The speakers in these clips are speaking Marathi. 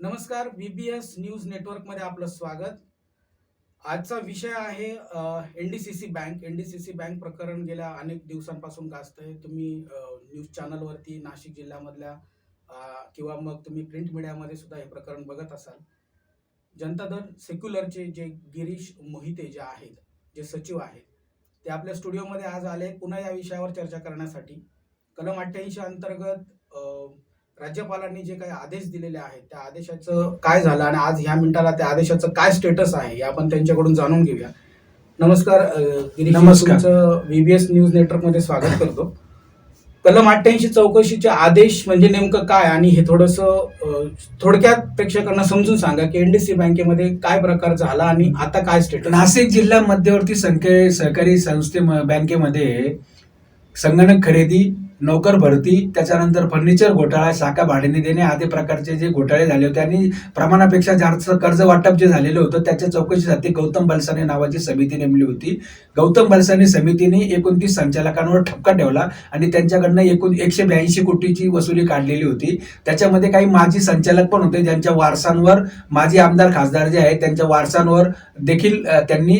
नमस्कार व्ही बी एस न्यूज नेटवर्कमध्ये आपलं स्वागत. आजचा विषय आहे N D C C bank N D C C bank प्रकरण गेल्या अनेक दिवसांपासून गाजतंय. तुम्ही न्यूज चॅनलवरती नाशिक जिल्ह्यामधल्या किंवा मग तुम्ही प्रिंट मीडियामध्ये सुद्धा हे प्रकरण बघत असाल. जनता दल सेक्युलरचे जे गिरीश मोहिते जे आहेत जे सचिव आहेत ते आपल्या स्टुडिओमध्ये आज आले. पुन्हा या विषयावर चर्चा करण्यासाठी. कलम अठ्ठ्याऐंशी अंतर्गत राज्यपालांनी जे काही आदेश दिलेले आहेत त्या आदेशाचं काय झालं आणि आज ह्या मिनिटाला त्या आदेशाचं काय स्टेटस आहे हे आपण त्यांच्याकडून जाणून घेऊया. नमस्कार नमस्कार. तुमचं व्हीबीएस न्यूज नेटवर्कमध्ये स्वागत करतो. कलम अठ्ठ्याऐंशी चौकशीचे आदेश म्हणजे नेमकं काय? आणि हे थोडस थोडक्यात प्रेक्षकांना समजून सांगा की एनडीसी बँकेमध्ये काय प्रकार झाला आणि आता काय स्टेटस नाशिक जिल्हा मध्यवर्ती संख्ये सहकारी संस्थे बँकेमध्ये संगणक खरेदी नोकर भरती त्याच्यानंतर फर्निचर घोटाळा शाखा भाड्याने देणे आदी प्रकारचे जे घोटाळे झाले होते आणि प्रमाणापेक्षा जास्त कर्ज वाटप जे झालेलं होतं त्याच्या चौकशीसाठी गौतम बलसाने नावाची समिती नेमली होती. गौतम बलसाने समितीने एकोणतीस संचालकांवर ठपका ठेवला आणि त्यांच्याकडनं एकूण एकशे ब्याऐंशी कोटीची वसुली काढलेली होती. त्याच्यामध्ये काही माजी संचालक पण होते ज्यांच्या वारसांवर माजी आमदार खासदार जे आहेत त्यांच्या वारसांवर देखील त्यांनी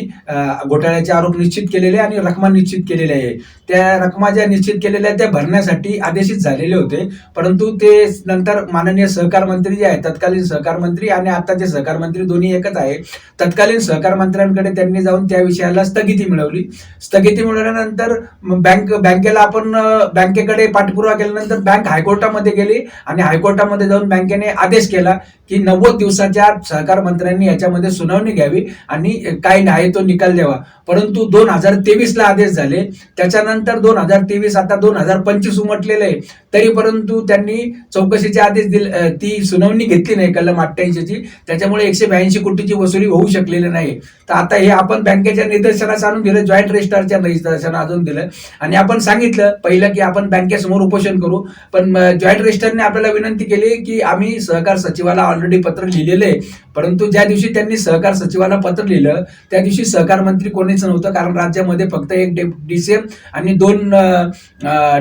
घोटाळ्याचे आरोप निश्चित केलेले आणि रकमा निश्चित केलेल्या आहे. त्या रकमा ज्या निश्चित केलेल्या आहेत त्या भरण्यासाठी आदेशित झालेले होते. परंतु ते नंतर माननीय सहकार मंत्री जे आहेत तत्कालीन सहकार मंत्री आणि आताचे सहकार मंत्री दोन्ही एकच आहे तत्कालीन सहकार मंत्र्यांकडे त्यांनी जाऊन त्या विषयाला स्थगिती मिळवली. स्थगिती मिळवल्यानंतर बँक बँकेला आपण बँकेकडे पाठपुरावा केल्यानंतर बँक हायकोर्टामध्ये गेली आणि हायकोर्टामध्ये जाऊन बँकेने आदेश केला की नव्वद दिवसाच्या सहकार मंत्र्यांनी याच्यामध्ये सुनावणी घ्यावी आणि काय आहे तो निकाल द्यावा. परंतु दोन हजार तेवीसला आदेश झाले. त्याच्यानंतर दोन हजार तेवीस आता दोन हजार पंचवीस उमटलेले आहे. तरी परंतु त्यांनी चौकशीचे आदेश दिले ती सुनावणी घेतली नाही कलम अठ्ठ्याऐंशीची. त्याच्यामुळे एकशे ब्याऐंशी कोटीची वसुली होऊ शकलेली नाही. तर आता हे आपण बँकेच्या निदर्शनास आणून दिलं जॉईंट रजिस्ट्रारच्या निदर्शनास आणून दिलं. आणि आपण सांगितलं पहिलं की आपण बँकेसमोर उपोषण करू. पण जॉईंट रजिस्टरने आपल्याला विनंती केली की आम्ही सहकार सचिवाला ऑलरेडी पत्र लिहिलेलं आहे. परंतु ज्या दिवशी त्यांनी सहकार सचिवाला पत्र लिहिलं त्या दिवशी सहकार मंत्री कोणीच नव्हतं कारण राज्यामध्ये फक्त एक डीसीएम आणि दोन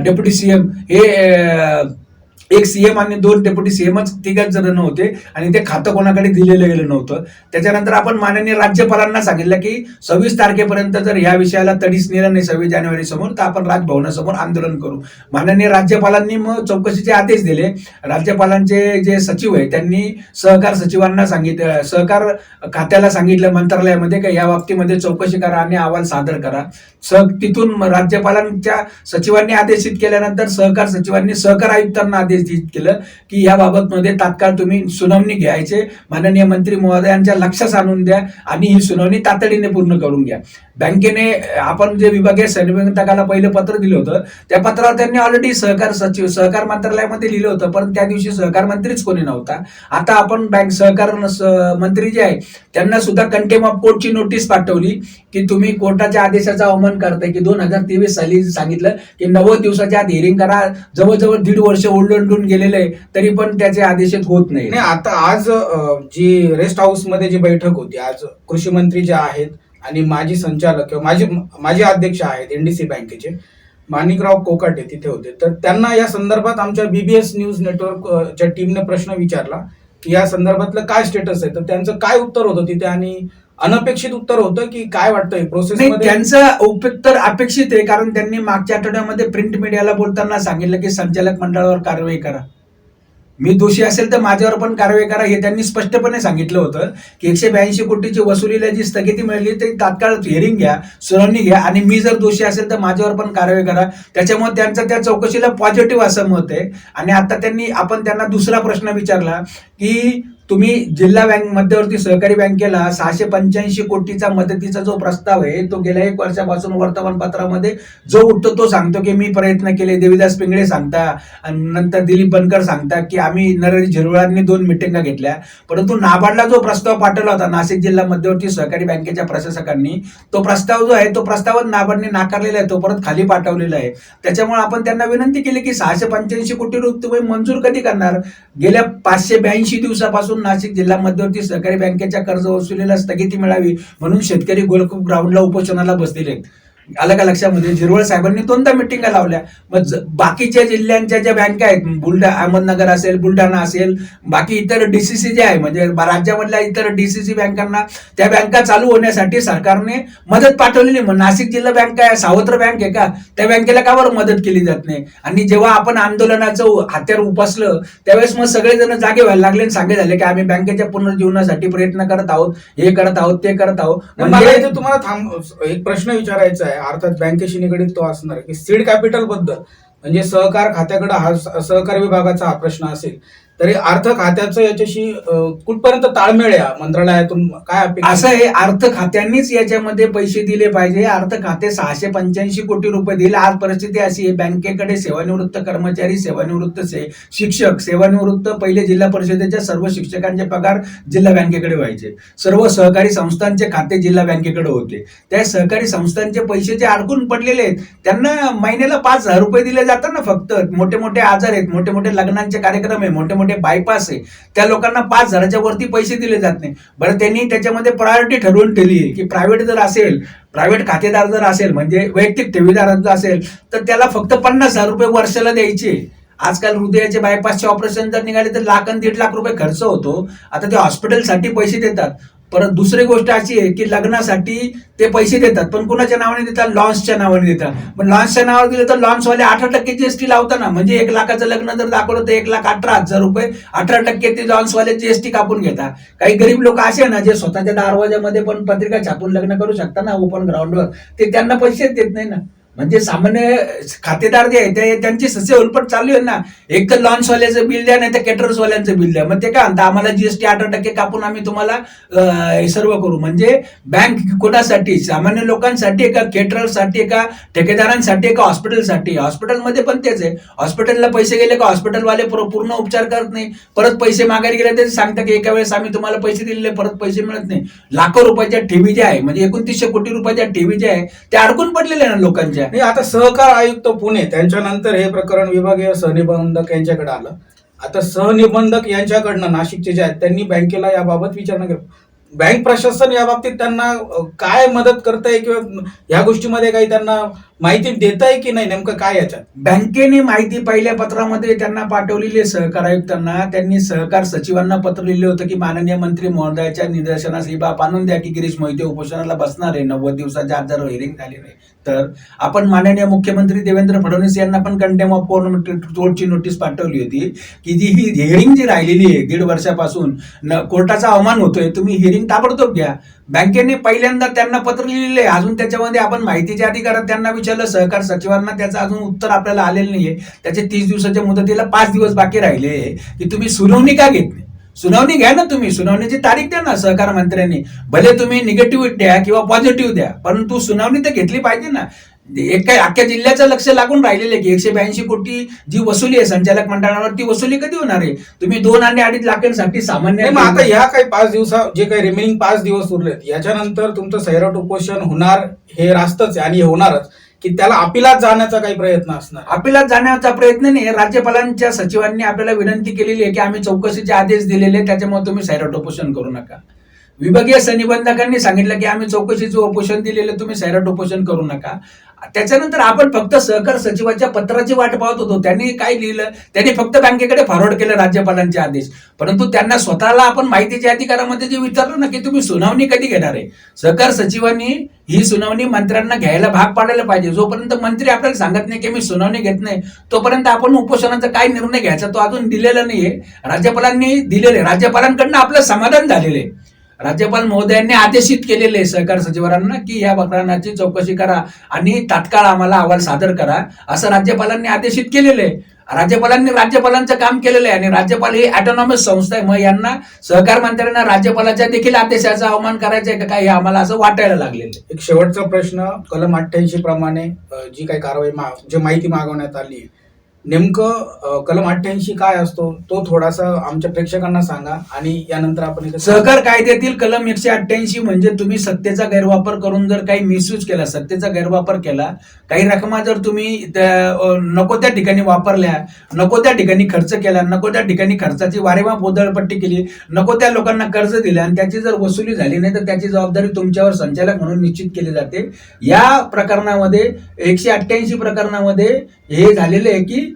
डेप्युटी सीएम हे अ, एक सीएम आणि दोन डेप्युटी सीएमच तिघच जण होते आणि ते खातं कोणाकडे दिलेलं गेलं नव्हतं. त्याच्यानंतर आपण माननीय राज्यपालांना सांगितलं की सव्वीस तारखेपर्यंत जर या विषयाला तडीस नेलं नाही सव्वीस जानेवारी समोर तर आपण राजभवनासमोर आंदोलन करू. माननीय राज्यपालांनी मग चौकशीचे आदेश दिले. राज्यपालांचे जे सचिव आहे त्यांनी सहकार सचिवांना सांगितलं सहकार खात्याला सांगितलं मंत्रालयामध्ये की या बाबतीमध्ये चौकशी करा आणि अहवाल सादर करा. स तिथून राज्यपालांच्या सचिवांनी आदेशित केल्यानंतर सहकार सचिवांनी सहकार आयुक्तांना आदेश आदेशित केलं की या बाबतमध्ये तात्काळ तुम्ही सुनावणी घ्यायचे. माननीय मंत्री महोदयांच्या लक्षात आणून द्या आणि ही सुनावणी तातडीने पूर्ण करून घ्या. बँकेने आपण जे विभागीय संनियंत्रकाला पहिलं पत्र दिलं होतं त्या पत्रावर त्यांनी ऑलरेडी सहकार सचिव सहकार मंत्रालयामध्ये लिहिलं होतं पण त्या दिवशी सहकार मंत्रीच कोणी नव्हता. आता आपण बँक सहकार मंत्री जे आहे त्यांना सुद्धा कंटेम ऑफ कोर्टची नोटीस पाठवली की तुम्ही कोर्टाच्या आदेशाचा अवमान करताय की दोन हजार तेवीस साली सांगितलं की नव्वद दिवसाच्या आत हिअरिंग करा. जवळजवळ दीड वर्ष ओलंडून गेलेलं आहे तरी पण त्याचे आदेशित होत नाही. नाही आता आज जी रेस्ट हाऊसमध्ये जी बैठक होती आज कृषी मंत्री जे आहेत आणि माजी संचालक किंवा माजी माजी अध्यक्ष आहेत एनडीसी बँकेचे माणिकराव कोकाटे तिथे होते. तर त्यांना या संदर्भात आमच्या बीबीएस न्यूज नेटवर्क च्या टीमने प्रश्न विचारला की या संदर्भातलं काय स्टेटस आहे? तर त्यांचं काय उत्तर होतं तिथे? आणि अनपेक्षित उत्तर होतं की काय वाटतंय? प्रोसेस नाही त्यांचं उत्तर अपेक्षित आहे कारण त्यांनी मागच्या आठवड्यामध्ये प्रिंट मीडियाला बोलताना सांगितलं की संचालक मंडळावर कारवाई करा. मी दोषी असेल तर माझ्यावर पण कारवाई करा हे त्यांनी स्पष्टपणे सांगितलं होतं की एकशे ब्याऐंशी कोटीची वसुलीला जी स्थगिती मिळाली ती तात्काळ हिअरिंग घ्या सुनावणी घ्या आणि मी जर दोषी असेल तर माझ्यावर पण कारवाई करा. त्याच्यामुळे त्यांचं त्या चौकशीला पॉझिटिव्ह असं मत आहे. आणि आता त्यांनी आपण त्यांना दुसरा प्रश्न विचारला की तुम्ही जिल्हा बँक मध्यवर्ती सहकारी बँकेला सहाशे पंच्याऐंशी कोटीचा मदतीचा जो प्रस्ताव आहे तो गेल्या एक वर्षापासून वर्तमानपत्रामध्ये जो उठतो तो सांगतो की मी प्रयत्न केले. देवीदास पिंगळे सांगता आणि नंतर दिलीप बनकर सांगता की आम्ही नरहरी झिरवळांनी दोन मिटिंगा घेतल्या. परंतु नाबार्डला जो प्रस्ताव पाठवला होता नाशिक जिल्हा मध्यवर्ती सहकारी बँकेच्या प्रशासकांनी तो प्रस्ताव जो आहे तो प्रस्ताव नाबार्डने नाकारलेला आहे तो परत खाली पाठवलेला आहे. त्याच्यामुळे आपण त्यांना विनंती केली की सहाशे पंच्याऐंशी कोटी रुपये तुम्ही मंजूर कधी करणार? गेल्या पाचशे ब्याऐंशी दिवसापासून नाशिक जिल्हा मध्यवर्ती सहकारी बँकेच्या कर्ज वसुलीला स्थगिती मिळावी म्हणून शेतकरी गोलकूप ग्राउंडला उपोषणाला बसलेले आहेत. आलं का लक्षामध्ये जिरवळ साहेबांनी दोनदा मिटिंगा लावल्या. मग बाकीच्या जिल्ह्यांच्या ज्या बँका आहेत बुलढा अहमदनगर असेल बुलढाणा असेल बाकी इतर डीसीसी जे आहे म्हणजे राज्यामधल्या इतर डीसीसी बँकांना त्या बँका चालू होण्यासाठी सरकारने मदत पाठवलेली. मग नाशिक जिल्हा बँक आहे सावत्र बँक आहे का? त्या बँकेला का बरं मदत केली जात नाही? आणि जेव्हा आपण आंदोलनाचं हत्यार उपसलं त्यावेळेस मग सगळेजण जागे व्हायला लागले आणि सांगे झाले की आम्ही बँकेच्या पुनर्जीवनासाठी प्रयत्न करत आहोत हे करत आहोत ते करत आहोत. मला म्हणजे इथे तुम्हाला थांब एक प्रश्न विचारायचा आहे. अर्थात बँकेशी निगडीत तो असणार की सीड कॅपिटलबद्दल म्हणजे सहकार खात्याकडे हा सहकार विभागाचा हा प्रश्न असेल. तरी अर्थ खात्याचं याच्याशी कुठपर्यंत ताळमेळ आहे? मंत्रालयातून काय अपेक्षा? असं आहे अर्थ खात्यांनीच याच्यामध्ये पैसे दिले पाहिजे. अर्थ खाते सहाशे पंच्याऐंशी कोटी रुपये दिले. आज परिस्थिती अशी आहे बँकेकडे सेवानिवृत्त कर्मचारी सेवानिवृत्त से शिक्षक सेवानिवृत्त पहिले जिल्हा परिषदेच्या सर्व शिक्षकांचे पगार जिल्हा बँकेकडे व्हायचे. सर्व सहकारी संस्थांचे खाते जिल्हा बँकेकडे होते. त्या सहकारी संस्थांचे पैसे जे अडकून पडलेले आहेत त्यांना महिन्याला पाच हजार रुपये दिले जातात ना फक्त. मोठे मोठे आजार आहेत मोठे मोठे लग्नांचे कार्यक्रम आहे मोठे मोठे मोठे बायपास आहे. त्या लोकांना पाच हजाराच्या वरती पैसे दिले जात नाही. बरं त्यांनी त्याच्यामध्ये प्रायोरिटी ठरवून ठेवली आहे की प्रायव्हेट जर असेल प्रायव्हेट खातेदार जर असेल म्हणजे वैयक्तिक ठेवीदार जर असेल तर त्याला फक्त पन्नास हजार रुपये वर्षाला द्यायचे. आजकाल हृदयाचे बायपासचे ऑपरेशन जर निघाले तर लाख आणि दीड लाख रुपये खर्च होतो. आता ते हॉस्पिटलसाठी पैसे देतात. परत दुसरी गोष्ट अशी आहे की लग्नासाठी ते पैसे देतात पण कुणाच्या नावाने देतात? लॉन्सच्या नावाने देतात. पण लॉन्सच्या नावावर दिलं तर लॉन्सवाले अठरा टक्के जीएसटी लावताना म्हणजे एक लाखाचं लग्न जर दाखवलं तर एक लाख अठरा हजार रुपये अठरा टक्के ते लॉन्सवाले जीएसटी कापून घेतात. काही गरीब लोक असे ना जे स्वतःच्या दरवाजामध्ये पण पत्रिका छापून लग्न करू शकतात ना ओपन ग्राउंडवर ते त्यांना पैसेच देत नाही ना. म्हणजे सामान्य खातेदार जे आहे ते त्यांची ससे उलपट चालू आहे ना. एक तर लॉन्सवाल्याचं बिल द्या नाही तर केटर्सवाल्यांचं बिल द्या. मग ते काय म्हणतात आम्हाला जीएसटी अठरा टक्के कापून आम्ही तुम्हाला हे सर्व करू. म्हणजे बँक कोणासाठी? सामान्य लोकांसाठी एका केटरसाठी एका ठेकेदारांसाठी एका हॉस्पिटलसाठी हॉस्पिटलमध्ये पण तेच आहे. हॉस्पिटलला पैसे गेले का? हॉस्पिटलवाले पूर्ण उपचार करत नाही. परत पैसे मागायला गेले ते सांगता की एका वेळेस आम्ही तुम्हाला पैसे दिलेले परत पैसे मिळत नाही. लाखो रुपयाच्या ठेवी ज्या आहे म्हणजे एकोणतीसशे कोटी रुपयाच्या ठेवी ज्या आहे त्या अडकून पडलेल्या ना लोकांच्या. नाही आता सहकार आयुक्त पुणे त्यांच्यानंतर हे प्रकरण विभागीय सहनिबंधक यांच्याकडे आलं. आता सहनिबंधक यांच्याकडनं नाशिकचे जे आहेत त्यांनी बँकेला याबाबत विचारणा केली. बँक प्रशासन या बाबतीत त्यांना काय मदत करताय किंवा या गोष्टीमध्ये काही त्यांना माहिती देत आहे की नाही? नेमकं काय याच्यात? बँकेने माहिती पहिल्या पत्रामध्ये त्यांना पाठवलेली सहकार आयुक्तांना. त्यांनी सहकार सचिवांना पत्र लिहिलं होतं की माननीय मंत्री महोदयाच्या निदर्शनास ही बाब आणून द्या की गिरीश मोहिते उपोषणाला बसणार आहे. नव्वद दिवसाच्या आत जर हिअरिंग झाली नाही तर आपण माननीय मुख्यमंत्री देवेंद्र फडणवीस यांना पण कंटेम ऑफ कोर्टची नोटीस पाठवली होती. की जी ही हिअरिंग जी राहिलेली आहे दीड वर्षापासून कोर्टाचा अवमान होतोय. तुम्ही हिअरिंग ताबडतोब घ्या. बँकेने पहिल्यांदा त्यांना पत्र लिहिलेलं आहे. अजून त्याच्यामध्ये आपण माहितीच्या अधिकारात त्यांना विचारलं सहकार सचिवांना त्याचं अजून उत्तर आपल्याला आलेलं नाहीये. त्याचे तीस दिवसाच्या मुदतीला पाच दिवस बाकी राहिले की तुम्ही सुनावणी का घेत नाही? सुनावणी घ्या ना तुम्ही. सुनावणीची तारीख द्या ना सहकार मंत्र्यांनी. भले तुम्ही निगेटिव्ह द्या किंवा पॉझिटिव्ह द्या परंतु सुनावणी तर घेतली पाहिजे ना. एक काय अख्ख्या जिल्ह्याचं लक्ष लागून राहिलेलं आहे की एकशे ब्याऐंशी कोटी जी वसुली आहे संचालक मंडळावर ती वसुली कधी होणार आहे? तुम्ही दोन आणि अडीच लाखांसाठी सामान्य मग आता ह्या काही पाच दिवसा जे काही रिमेनिंग पाच दिवस उरलेत याच्यानंतर तुमचं सैराट उपोषण होणार हे रास्तच आहे आणि हे होणारच की त्याला अपिलात जाण्याचा काही प्रयत्न असणार? अपिलात जाण्याचा प्रयत्न नाही. राज्यपालांच्या सचिवांनी आपल्याला विनंती केलेली आहे की आम्ही चौकशीचे आदेश दिलेले त्याच्यामुळे तुम्ही सैराट उपोषण करू नका. विभागीय सनिबंधकांनी सांगितलं की आम्ही चौकशीचं उपोषण दिलेलं तुम्ही सैराट उपोषण करू नका. त्याच्यानंतर आपण फक्त सहकार सचिवाच्या पत्राची वाट पाहत होतो. त्यांनी काय लिहिलं? त्यांनी फक्त बँकेकडे फॉरवर्ड केलं राज्यपालांचे आदेश. परंतु त्यांना स्वतःला आपण माहितीच्या अधिकारामध्ये जे विचारलं ना की तुम्ही सुनावणी कधी घेणार आहे? सहकार सचिवांनी ही सुनावणी मंत्र्यांना घ्यायला भाग पाडायला पाहिजे. जोपर्यंत मंत्री आपल्याला सांगत नाही की मी सुनावणी घेत नाही तोपर्यंत आपण उपोषणाचा काय निर्णय घ्यायचा तो अजून दिलेला नाहीये. राज्यपालांनी दिलेले. राज्यपालांकडनं आपलं समाधान झालेलं आहे. राज्यपाल महोदयांनी आदेशित केलेले आहे सहकार सचिवांना की या प्रकरणाची चौकशी करा आणि तात्काळ आम्हाला अहवाल सादर करा असं राज्यपालांनी आदेशित केलेलं. आहे राज्यपालांनी राज्यपालांचं काम केलेलं आहे आणि राज्यपाल ही ऑटोनॉमस संस्था आहे. मग यांना सहकार मंत्र्यांना राज्यपालाच्या देखील आदेशाचा अवमान करायचा आहे का काय हे आम्हाला असं वाटायला लागलेलं एक शेवटचा प्रश्न कलम अठ्ठ्याऐंशी प्रमाणे जी काही कारवाई मा- जी माहिती मागवण्यात आली आहे, नेमकं कलम अठ्ठ्याऐंशी काय असतो तो थोडासा आमच्या प्रेक्षकांना सांगा आणि यानंतर आपण सहकार कायद्यातील कलम एकशे अठ्ठ्याऐंशी म्हणजे तुम्ही सत्तेचा गैरवापर करून जर काही मिसयूज केला सत्तेचा गैरवापर केला काही रकमा जर तुम्ही त्या, नको त्या ठिकाणी वापरल्या नको त्या ठिकाणी खर्च केला नको त्या ठिकाणी खर्चाची वारेमाप उधळपट्टी केली नको त्या लोकांना कर्ज दिले आणि त्याची जर वसुली झाली नाही तर त्याची जबाबदारी तुमच्यावर संचालक म्हणून निश्चित केली जाते. या प्रकरणामध्ये एकशे अठ्ठ्याऐंशी प्रकरणामध्ये हे झालेले आहे की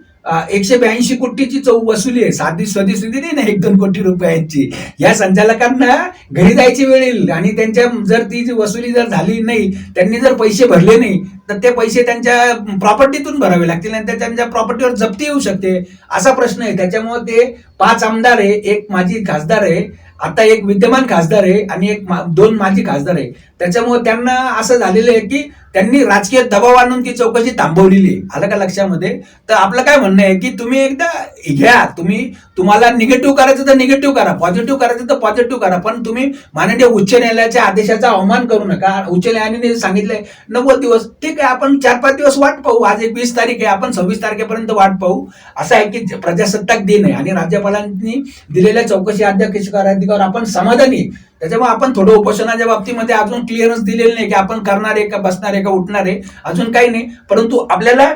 एकशे ब्याऐंशी कोटीची चौ वसुली आहे. साधी स्वदेशी नाही ना एक दोन कोटी रुपयांची या संचालकांना घरी जायची वेळ येईल आणि त्यांच्या जर ती जी वसुली जर झाली नाही त्यांनी जर पैसे भरले नाही तर ते पैसे त्यांच्या प्रॉपर्टीतून भरावे लागतील आणि त्यांच्या प्रॉपर्टीवर जप्ती येऊ शकते. असा प्रश्न आहे. त्याच्यामुळे ते पाच आमदार आहे. एक माजी खासदार आहे. आता एक विद्यमान खासदार आहे आणि एक मा- दोन माजी खासदार आहे. त्याच्यामुळे त्यांना असं झालेलं आहे की त्यांनी राजकीय दबाव आणून ती चौकशी थांबवलेली आलं का लक्षामध्ये? तर आपलं काय म्हणणं आहे की तुम्ही एकदा घ्या तुम्ही तुम्हाला निगेटिव्ह करायचं तर निगेटिव्ह करा पॉझिटिव्ह करायचं तर पॉझिटिव्ह करा पण तुम्ही माननीय उच्च न्यायालयाच्या आदेशाचा अवमान करू नका. उच्च न्यायालयाने सांगितलंय नव्वद दिवस ठीक आहे आपण चार पाच दिवस वाट पाहू. आज एक वीस तारीख आहे आपण सव्वीस तारखेपर्यंत वाट पाहू. असं आहे की प्रजासत्ताक दिन आहे आणि राज्यपालांनी दिलेल्या चौकशी अध्यक्ष अधिकार आपण समाधानी आहे. त्याच्यामुळे आपण थोडं उपोषणाच्या बाबतीमध्ये अजून क्लिअरन्स दिलेलं नाही की आपण करणार आहे का बसणार आहे का उठणार आहे. अजून काही नाही. परंतु आपल्याला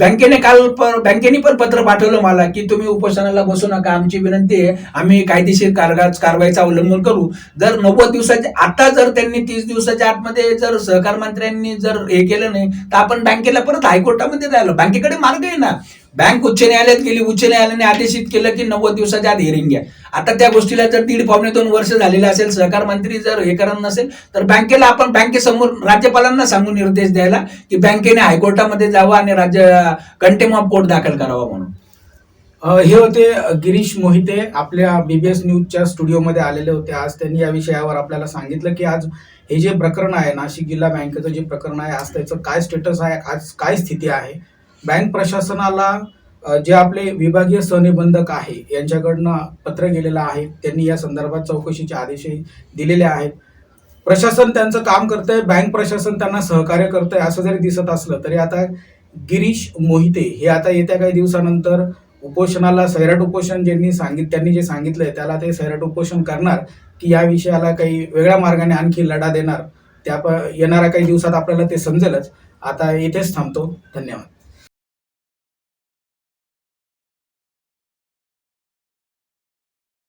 बँकेने काल बँकेने पण पत्र पाठवलं मला की तुम्ही उपोषणाला बसू नका. आमची विनंती आहे आम्ही कायदेशीर कारगाच कारवाईचा अवलंबन करू. जर नव्वद दिवसाच्या आता जर त्यांनी तीस दिवसाच्या आतमध्ये जर सहकार मंत्र्यांनी जर हे केलं नाही तर आपण बँकेला परत हायकोर्टामध्ये जायला बँकेकडे मार्ग आहे ना. बँक उच्च न्यायालयात गेली उच्च न्यायालयाने आदेशित केलं की नव्वद दिवसाच्या आत हिअरिंग घ्या. आता त्या गोष्टीला जर दीड पावणे दोन वर्ष झालेले असेल सहकार मंत्री जर हे करत नसेल तर बँकेला आपण बँकेसमोर राज्यपालांना सांगून निर्देश द्यायला की बँकेने हायकोर्टामध्ये जावं आणि राज्य कंटेम ऑफ कोर्ट दाखल करावा म्हणून. हे होते गिरीश मोहिते. आपल्या बीबीएस न्यूजच्या स्टुडिओमध्ये आलेले होते. आज त्यांनी या विषयावर आपल्याला सांगितलं की आज हे जे प्रकरण आहे नाशिक जिल्हा बँकेचं जे प्रकरण आहे आज त्याचं काय स्टेटस आहे आज काय स्थिती आहे? बँक प्रशासनाला जे आपले विभागीय सहनिबंधक आहे यांच्याकडनं पत्र गेलेलं आहे त्यांनी या संदर्भात चौकशीचे आदेशही दिलेले आहेत. प्रशासन त्यांचं काम करतंय बँक प्रशासन त्यांना सहकार्य करतंय असं जरी दिसत असलं तरी आता गिरीश मोहिते हे आता येत्या काही दिवसानंतर उपोषणाला सैराट उपोषण ज्यांनी सांगित त्यांनी जे सांगितलंय त्याला ते सैराट उपोषण करणार की या विषयाला काही वेगळ्या मार्गाने आणखी लढा देणार त्या प येणाऱ्या काही दिवसात आपल्याला ते समजेलच. आता इथेच थांबतो. धन्यवाद.